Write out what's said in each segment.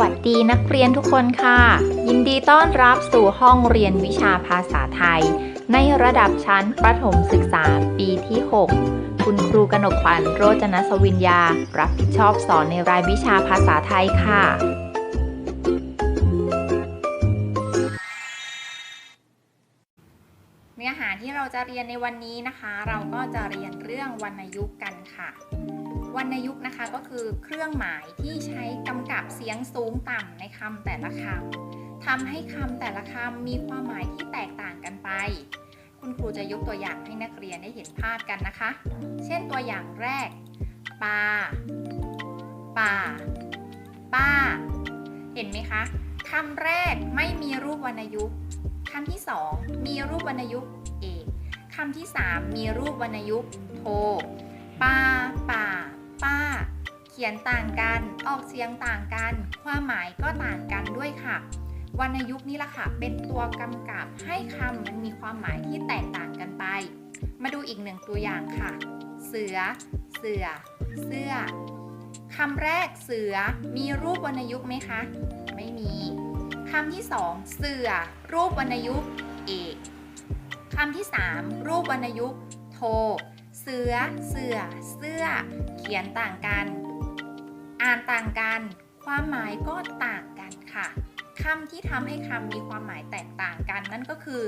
วัสดีนักเรียนทุกคนค่ะ ยินดีต้อนรับสู่ห้องเรียนวิชาภาษาไทย ในระดับชั้นประถมศึกษาปีที่ 6 คุณครูกนกขวัญโรจนสวิญญา รับผิดชอบสอนในรายวิชาภาษาไทยค่ะ เนื้อหาที่เราจะเรียนในวันนี้นะคะ เราก็จะเรียนเรื่องวรรณยุกต์กันค่ะ วรรณยุกต์นะคะก็คือเครื่องหมายที่ใช้กำกับเสียงสูงต่ำในคำแต่ละคำทำให้คำแต่ละคำมีความหมายที่แตกต่างกันไป คุณครูจะยกตัวอย่างให้นักเรียนได้เห็นภาพกันนะคะ เช่นตัวอย่างแรกปลาป่า ป้า เห็นไหมคะคำแรกไม่มีรูปวรรณยุกต์คำที่สองมีรูปวรรณยุกต์เอกคำที่สามมีรูปวรรณยุกต์โทป้าป่า ป้า เขียนต่างกัน ออกเสียงต่างกัน ความหมายก็ต่างกันด้วยค่ะ วรรณยุกต์นี่แหละค่ะ เป็นตัวกำกับให้คำมันมีความหมายที่แตกต่างกันไป มาดูอีกหนึ่งตัวอย่างค่ะ เสือ เสือ เสื้อคำแรกเสือมีรูปวรรณยุกต์ไหมคะ ไม่มีคำที่สองเสือ รูปวรรณยุกต์เอกคำที่สามรูปวรรณยุกต์โท เสือ เสือ เสื้อ เขียนต่างกัน อ่านต่างกัน ความหมายก็ต่างกันค่ะคำที่ทำให้คำมีความหมายแตกต่างกัน นั่นก็คือ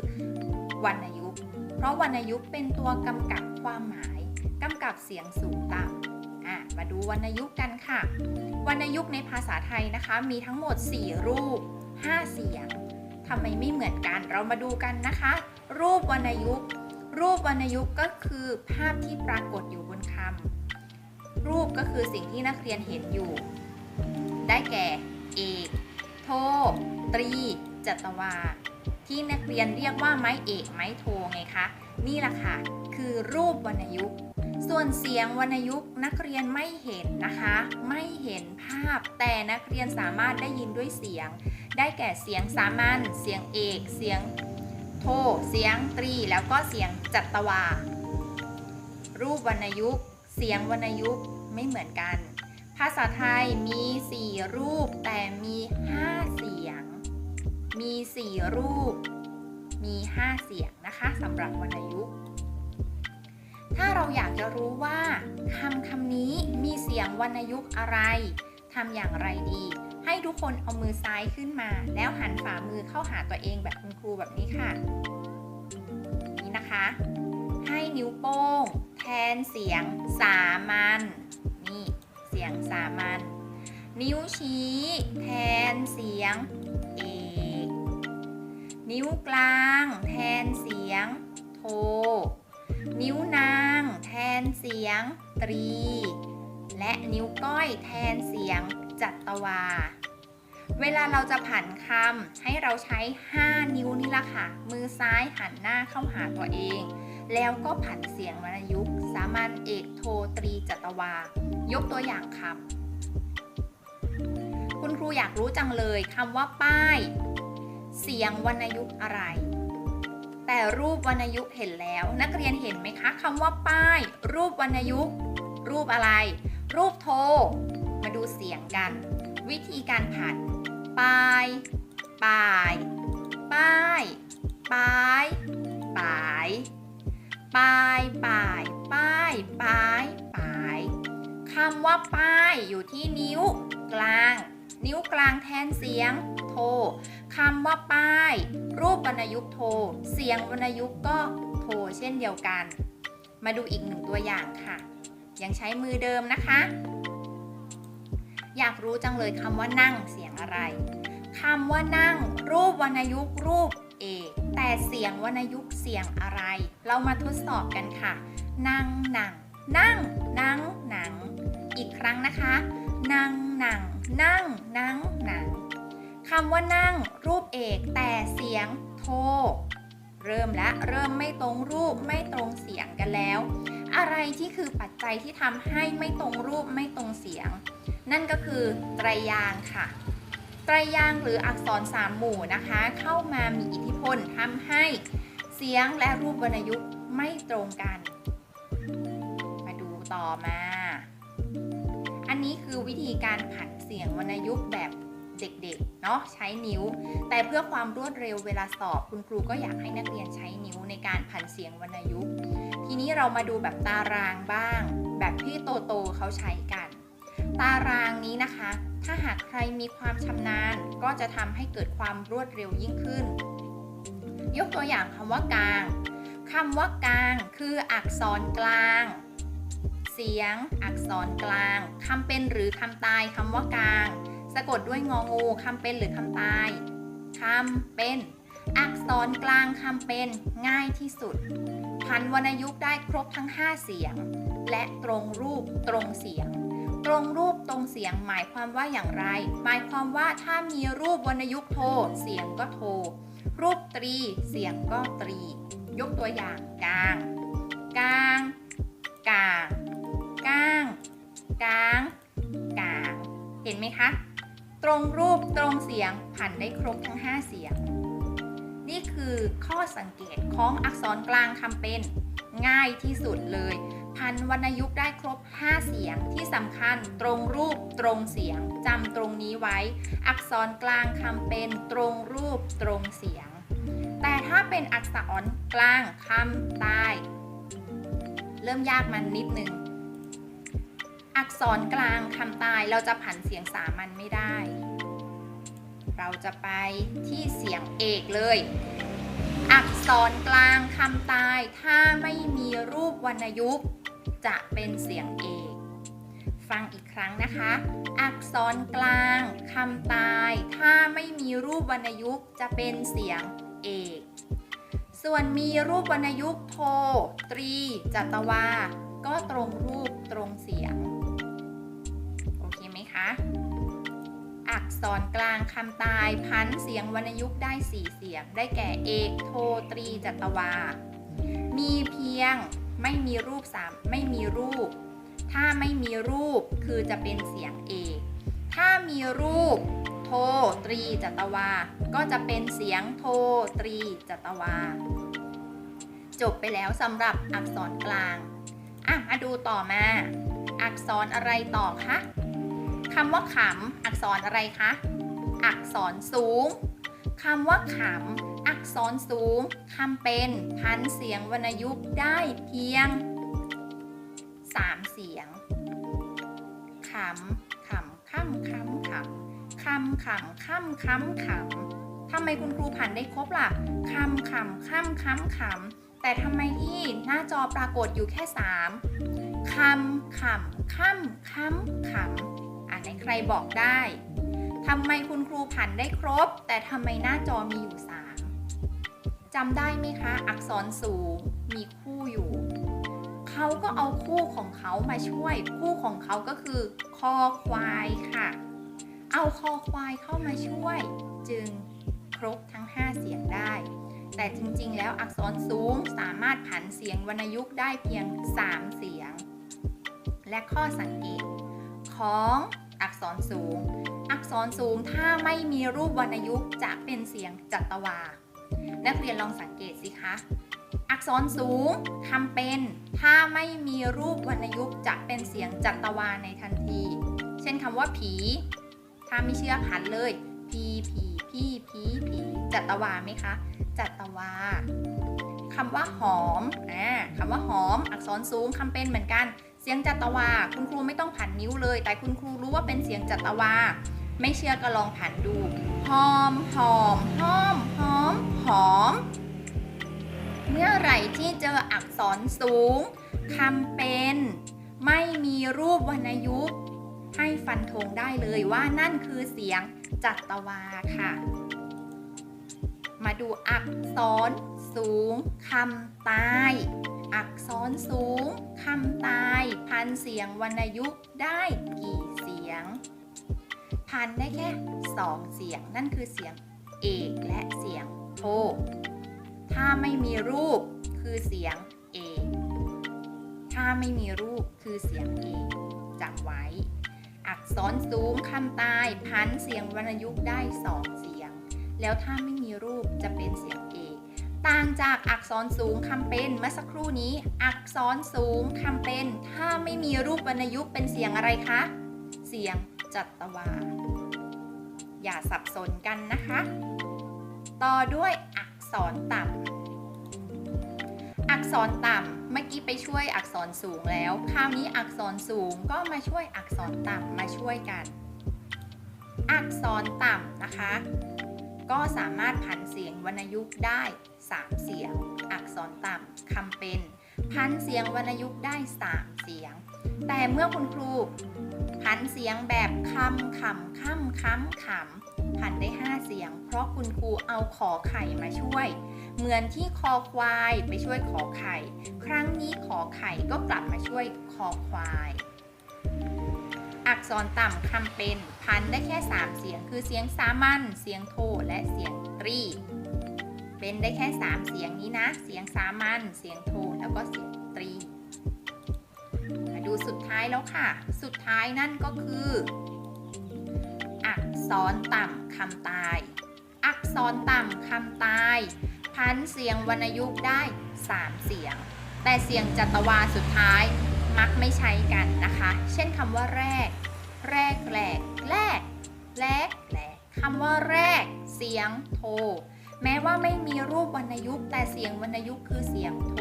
วรรณยุกต์ เพราะวรรณยุกต์เป็นตัวกำกับความหมายกำกับเสียงสูงต่ำอะมาดูวรรณยุกต์กันค่ะ วรรณยุกต์ในภาษาไทยนะคะ มีทั้งหมด 4 รูป 5 เสียงทำไมไม่เหมือนกัน เรามาดูกันนะคะ รูปวรรณยุกต์ รูปวรรณยุกต์ก็คือภาพที่ปรากฏอยู่บนคำ รูปก็คือสิ่งที่นักเรียนเห็นอยู่ ได้แก่ เอก โท ตรี จัตวา ที่นักเรียนเรียกว่าไม้เอกไม้โทไงคะ นี่แหละค่ะ คือรูปวรรณยุกต์ส่วนเสียงวรรณยุกต์นักเรียนไม่เห็นนะคะ ไม่เห็นภาพ แต่นักเรียนสามารถได้ยินด้วยเสียง ได้แก่เสียงสามัญเสียงเอก เสียง โทเสียงตรีแล้วก็เสียงจัตวา รูปวรรณยุกต์ เสียงวรรณยุกต์ไม่เหมือนกัน ภาษาไทยมี 4 รูปแต่มี 5 เสียง มี 4 รูป มี 5 เสียงนะคะสำหรับวรรณยุกต์ ถ้าเราอยากจะรู้ว่าคำคำนี้มีเสียงวรรณยุกต์อะไรทำอย่างไรดี ให้ทุกคนเอามือซ้ายขึ้นมา แล้วหันฝ่ามือเข้าหาตัวเองแบบคุณครูแบบนี้ค่ะ นี่นะคะ ให้นิ้วโป้ง แทนเสียงสามัญนี่เสียงสามัญนิ้วชี้ แทนเสียงเอกนิ้วกลาง แทนเสียงโท นิ้วนาง แทนเสียงตรี และนิ้วก้อยแทนเสียง จัตวา เวลาเราจะผันคำให้เราใช้ 5 นิ้วนี่ละค่ะ มือซ้ายหันหน้าเข้าหาตัวเอง แล้วก็ผันเสียงวรรณยุกต์ สามัญเอกโทตรีจัตวา ยกตัวอย่างคำคุณครูอยากรู้จังเลยคำว่าป้าย เสียงวรรณยุกต์อะไรแต่รูปวรรณยุกต์เห็นแล้ว นักเรียนเห็นไหมคะคำว่าป้าย รูปวรรณยุกต์ รูปอะไร รูปโท มาดูเสียงกัน วิธีการผัดป้ายป้ายป้ายป้ายป้ายป้ายป้ายป้ายป้ายป้ายคำว่าป้ายอยู่ที่นิ้วกลาง นิ้วกลางแทนเสียงโทคำว่าป้าย รูปวรรณยุกต์โท เสียงวรรณยุกต์ก็โทเช่นเดียวกัน มาดูอีกหนึ่งตัวอย่างค่ะ ยังใช้มือเดิมนะคะ อยากรู้จังเลยคำว่านั่งเสียงอะไรคำว่านั่ง รูปวรรณยุกต์รูปเอกแต่เสียงวรรณยุกต์เสียงอะไร เรามาทดสอบกันค่ะ นั่งหนัง นั่งนังหนัง อีกครั้งนะคะ นั่งหนัง นั่งนังหนังคำว่านั่ง รูปเอกแต่เสียงโท เริ่มและเริ่มไม่ตรงรูปไม่ตรงเสียงกันแล้ว อะไรที่คือปัจจัยที่ทำให้ไม่ตรงรูปไม่ตรงเสียง นั่นก็คือไตรยางค่ะ ไตรยางหรืออักษรสามหมู่นะคะ เข้ามามีอิทธิพลทำให้เสียงและรูปวรรณยุกต์ไม่ตรงกัน มาดูต่อมา อันนี้คือวิธีการผันเสียงวรรณยุกต์แบบเด็กๆ เนาะใช้นิ้ว แต่เพื่อความรวดเร็วเวลาสอบคุณครูก็อยากให้นักเรียนใช้นิ้วในการผันเสียงวรรณยุกต์ ทีนี้เรามาดูแบบตารางบ้าง แบบที่โตโตเขาใช้กัน ตารางนี้นะคะ ถ้าหากใครมีความชำนาญ ก็จะทำให้เกิดความรวดเร็วยิ่งขึ้น ยกตัวอย่างคำว่ากลางคำว่ากลางคืออักษรกลาง เสียง อักษรกลางคำเป็นหรือคำตายคำว่ากลาง สะกดด้วยงองูคำเป็นหรือคำตายคำเป็น อักษรกลางคำเป็นง่ายที่สุด พันวรรณยุกต์ได้ครบทั้ง 5 เสียง และตรงรูปตรงเสียง ตรงรูปตรงเสียงหมายความว่าอย่างไร หมายความว่าถ้ามีรูปวรรณยุกต์โท เสียงก็โท รูปตรีเสียงก็ตรี ยกตัวอย่างกลางกลางกลางกลางกลางกลาง เห็นไหมคะ ตรงรูปตรงเสียงผันได้ครบทั้ง 5 เสียง นี่คือข้อสังเกตของอักษรกลางคำเป็นง่ายที่สุดเลย พันวรรณยุกต์ได้ครบ 5 เสียงที่สำคัญตรงรูปตรงเสียงจำตรงนี้ไว้ อักษรกลางคำเป็นตรงรูปตรงเสียง แต่ถ้าเป็นอักษรกลางคำตายเริ่มยากมันนิดนึงอักษรกลางคำตายเราจะผันเสียงสามัญไม่ได้ เราจะไปที่เสียงเอกเลย อักษรกลางคำตายถ้าไม่มีรูปวรรณยุกต์จะเป็นเสียงเอก ฟังอีกครั้งนะคะ อักษรกลางคำตาย ถ้าไม่มีรูปวรรณยุกต์จะเป็นเสียงเอก ส่วนมีรูปวรรณยุกต์โท ตรี จัตวา ก็ตรงรูปตรงเสียง อักษรกลางคำตายพันเสียงวรรณยุกต์ได้4เสียง ได้แก่เอกโทตรีจัตวา มีเพียงไม่มีรูปสามไม่มีรูป ถ้าไม่มีรูปคือจะเป็นเสียงเอกถ้ามีรูปโทตรีจัตวา ก็จะเป็นเสียงโทตรีจัตวา จบไปแล้วสำหรับอักษรกลาง อะ มาดูต่อมา อักษรอะไรต่อคะ คำว่าขำอักษรอะไรคะ อักษรสูงคำว่าขำอักษรสูงคำเป็นพันเสียงวรรณยุกต์ได้เพียง 3 เสียงขำขำค่ำค่ำขำคำขำค่ำค่ำขำทำไมคุณครูผันได้ครบล่ะคำขำค่ำค่ำขำแต่ทำไมที่หน้าจอปรากฏอยู่แค่ 3คำขำค่ำค่ำขำ อ่านใครบอกได้ทำไมคุณครูผันได้ครบ แต่ทำไมหน้าจอมีอยู่3จำได้ไหมคะ อักษรสูงมีคู่อยู่ เขาก็เอาคู่ของเขามาช่วย คู่ของเขาก็คือ คอควายค่ะ เอาคอควายเข้ามาช่วย จึงครบทั้ง 5 เสียงได้ แต่จริงๆ แล้วอักษรสูงสามารถผันเสียงวรรณยุกต์ได้เพียง 3 เสียง และข้อสังเกต ของอักษรสูง อักษรสูงถ้าไม่มีรูปวรรณยุกต์จะเป็นเสียงจัตวา นักเรียนลองสังเกตสิคะ อักษรสูงคำเป็น ถ้าไม่มีรูปวรรณยุกต์จะเป็นเสียงจัตวาในทันที เช่นคำว่าผี ถ้าไม่เชื่อผันเลยพีผีพี่พีผีจัตวาไหมคะจัตวาคำว่าหอมอ่าคำว่าหอม อักษรสูงคำเป็นเหมือนกัน สียงจัตวา คุณครูไม่ต้องผันนิ้วเลย แต่คุณครูรู้ว่าเป็นเสียงจัตวา ไม่เชื่อก็ลองผันดูหอมหอมหอมหอมหอม เมื่อไหร่ที่เจออักษรสูงคำเป็น ไม่มีรูปวรรณยุกต์ให้ฟันธงได้เลยว่านั่นคือเสียงจัตวาค่ะ มาดูอักษรสูงคำตาย อักษรสูงคำตายพันเสียงวรรณยุกต์ได้กี่เสียง พันได้แค่สองเสียงนั่นคือเสียงเอกและเสียงโทถ้าไม่มีรูปคือเสียงเอกถ้าไม่มีรูปคือเสียงเอกจำไว้ อักษรสูงคำตายพันเสียงวรรณยุกต์ได้สองเสียง แล้วถ้าไม่มีรูปจะเป็นเสียง ต่างจากอักษรสูงคำเป็นเมื่อสักครู่นี้ อักษรสูงคำเป็น ถ้าไม่มีรูปวรรณยุกต์เป็นเสียงอะไรคะ เสียงจัตวา อย่าสับสนกันนะคะ ต่อด้วยอักษรต่ำอักษรต่ำเมื่อกี้ไปช่วยอักษรสูงแล้ว คราวนี้อักษรสูงก็มาช่วยอักษรต่ำมาช่วยกัน อักษรต่ำนะคะ ก็สามารถผันเสียงวรรณยุกต์ได้ 3 เสียง อักษรต่ำคำเป็น พันเสียงวรรณยุกต์ได้ 3 เสียง แต่เมื่อคุณครูพันเสียงแบบคำขำค่ำค้ำขำพันได้ 5 เสียง เพราะคุณครูเอาขอไข่มาช่วย เหมือนที่คอควายไปช่วยขอไข่ ครั้งนี้ขอไข่ก็กลับมาช่วยคอควาย อักษรต่ำคำเป็นพันได้แค่ 3 เสียง คือเสียงสามัญเสียงโทและเสียงตรี เป็นได้แค่ 3 เสียงนี้นะ เสียงสามัญเสียงโทแล้วก็เสียงตรีมาดูสุดท้ายแล้วค่ะ สุดท้ายนั่นก็คือ อักษรต่ำคำตาย อักษรต่ำคำตาย พันเสียงวรรณยุกต์ได้ 3 เสียง แต่เสียงจัตวาสุดท้าย มักไม่ใช้กันนะคะ เช่นคำว่าแรก แรกแหลกแรกแรกแหลกคำว่าแรก เสียงโท แม้ว่าไม่มีรูปวรรณยุกต์แต่เสียงวรรณยุกต์คือเสียงโท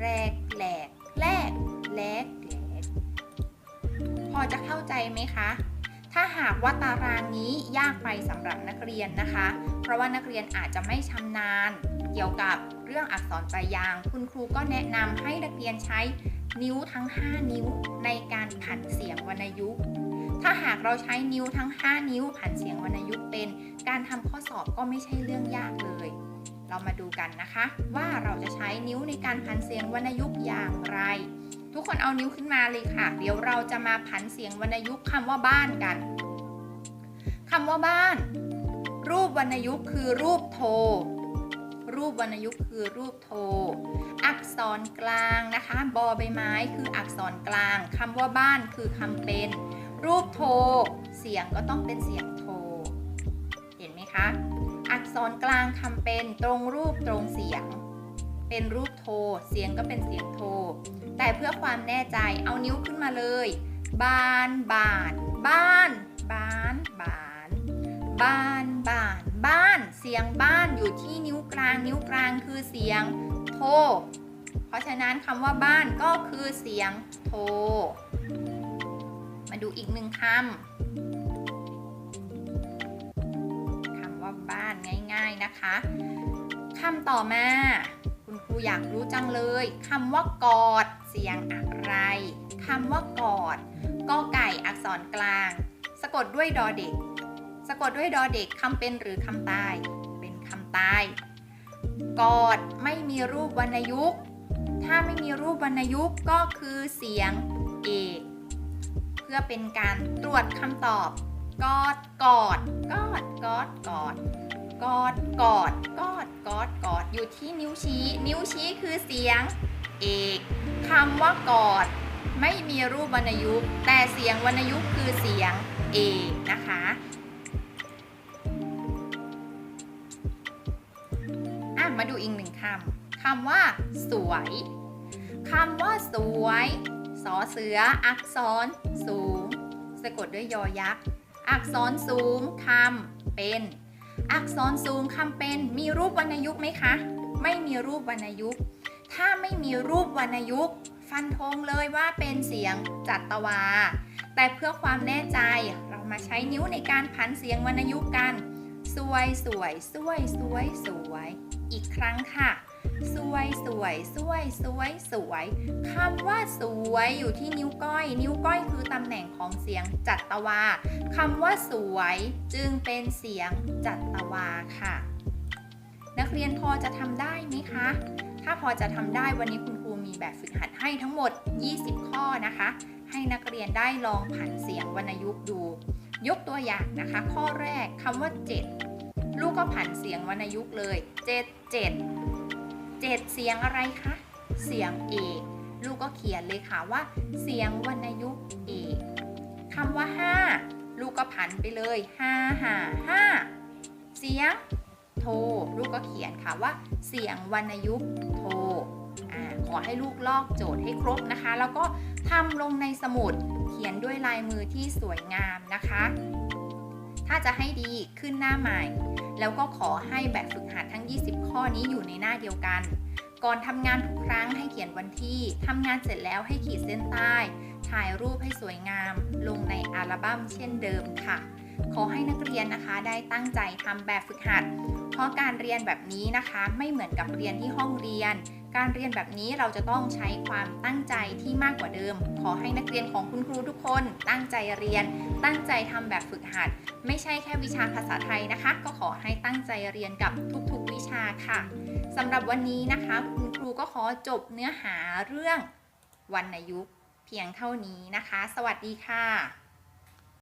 แรกแหลกแรกแหลกแหลกพอจะเข้าใจไหมคะถ้าหากว่าตารางนี้ยากไปสำหรับนักเรียนนะคะ เพราะว่านักเรียนอาจจะไม่ชำนาญ เกี่ยวกับเรื่องอักษรไตรยาง คุณครูก็แนะนำให้นักเรียนใช้ นิ้วทั้ง 5 นิ้วในการผันเสียงวรรณยุกต์ ถ้าหากเราใช้นิ้วทั้ง 5 นิ้วผันเสียงวรรณยุกต์เป็น การทำข้อสอบก็ไม่ใช่เรื่องยากเลย เรามาดูกันนะคะ ว่าเราจะใช้นิ้วในการผันเสียงวรรณยุกต์อย่างไร ทุกคนเอานิ้วขึ้นมาเลยค่ะ เดี๋ยวเราจะมาผันเสียงวรรณยุกต์คำว่าบ้านกันคำว่าบ้าน รูปวรรณยุกต์คือรูปโท รูปวรรณยุกต์คือรูปโท อักษรกลางนะคะบอใบไม้คืออักษรกลางคำว่าบ้านคือคำเป็น รูปโท เสียงก็ต้องเป็นเสียงโท เห็นไหมคะ อักษรกลางคำเป็นตรงรูปตรงเสียง เป็นรูปโท เสียงก็เป็นเสียงโท แต่เพื่อความแน่ใจเอานิ้วขึ้นมาเลยบ้าน บานบ้านบ้านบาน บ้านบ้านบ้าน เสียงบ้านอยู่ที่นิ้วกลาง นิ้วกลางคือเสียงโท เพราะฉะนั้นคำว่าบ้านก็คือเสียงโท มาดูอีกหนึ่งคำคำว่าบ้านง่าย ๆนะคะคำต่อมาคุณครูอยากรู้จังเลยคำว่ากอดเสียงอะไรคำว่ากอดกอไก่อักษรกลาง สะกดด้วยดอเด็ก สะกดด้วยดอเด็กคำเป็นหรือคำตาย เป็นคำตาย กอดไม่มีรูปวรรณยุกต์ ถ้าไม่มีรูปวรรณยุกต์ก็คือเสียงเอกเพื่อเป็นการตรวจคำตอบ กอดกอดกอดกอดกอดกอดกอดกอดกอดกอดอยู่ที่นิ้วชี้ นิ้วชี้คือเสียงเอกคำว่ากอด ไม่มีรูปวรรณยุกต์ แต่เสียงวรรณยุกต์คือเสียงเอกนะคะ มาดูอีกหนึ่งคำ คำว่า สวย คำว่าสวย สอเสือ อักษร สูง สะกดด้วยยอยักษ์ อักษรสูงคำเป็น อักษรสูงคำเป็น มีรูปวรรณยุกต์ไหมคะ ไม่มีรูปวรรณยุกต์ ถ้าไม่มีรูปวรรณยุกต์ ฟันธงเลยว่าเป็นเสียงจัตวา แต่เพื่อความแน่ใจเรามาใช้นิ้วในการผันเสียงวรรณยุกต์กัน สวยสวยสวยสวยสวย อีกครั้งค่ะ สวยสวยสวยสวยสวยคำว่าสวยอยู่ที่นิ้วก้อย นิ้วก้อยคือตำแหน่งของเสียงจัตวาคำว่าสวยจึงเป็นเสียงจัตวาค่ะ นักเรียนพอจะทำได้ไหมคะ ถ้าพอจะทำได้วันนี้คุณครูมีแบบฝึกหัดให้ทั้งหมด 20 ข้อนะคะ ให้นักเรียนได้ลองผันเสียงวรรณยุกต์ดู ยกตัวอย่างนะคะ ข้อแรกคำว่า 7 ลูกก็ผันเสียงวรรณยุกต์เลย 7 7 7 เสียงอะไรคะ เสียงเอกลูกก็เขียนเลยค่ะว่า เสียงวรรณยุกต์เอกคำว่า 5 ลูกก็ผันไปเลย5 5 5 เสียงโท ลูกก็เขียนค่ะว่า เสียงวรรณยุกต์โทอขอให้ลูกลอกโจทย์ให้ครบนะคะ แล้วก็ทำลงในสมุด เขียนด้วยลายมือที่สวยงามนะคะ ถ้าจะให้ดีขึ้นหน้าใหม่ แล้วก็ขอให้แบบฝึกหัดทั้ง 20 ข้อนี้อยู่ในหน้าเดียวกัน ก่อนทำงานทุกครั้งให้เขียนวันที่ทำงานเสร็จแล้วให้ขีดเส้นใต้ ถ่ายรูปให้สวยงาม ลงในอัลบั้มเช่นเดิมค่ะ ขอให้นักเรียนนะคะได้ตั้งใจทำแบบฝึกหัด เพราะการเรียนแบบนี้นะคะ ไม่เหมือนกับเรียนที่ห้องเรียน การเรียนแบบนี้เราจะต้องใช้ความตั้งใจที่มากกว่าเดิม ขอให้นักเรียนของคุณครูทุกคน ตั้งใจเรียน ตั้งใจทำแบบฝึกหัด ไม่ใช่แค่วิชาภาษาไทยนะคะ ก็ขอให้ตั้งใจเรียนกับทุกๆวิชาค่ะสำหรับวันนี้นะคะ คุณครูก็ขอจบเนื้อหาเรื่องวรรณยุกต์เพียงเท่านี้นะคะ สวัสดีค่ะ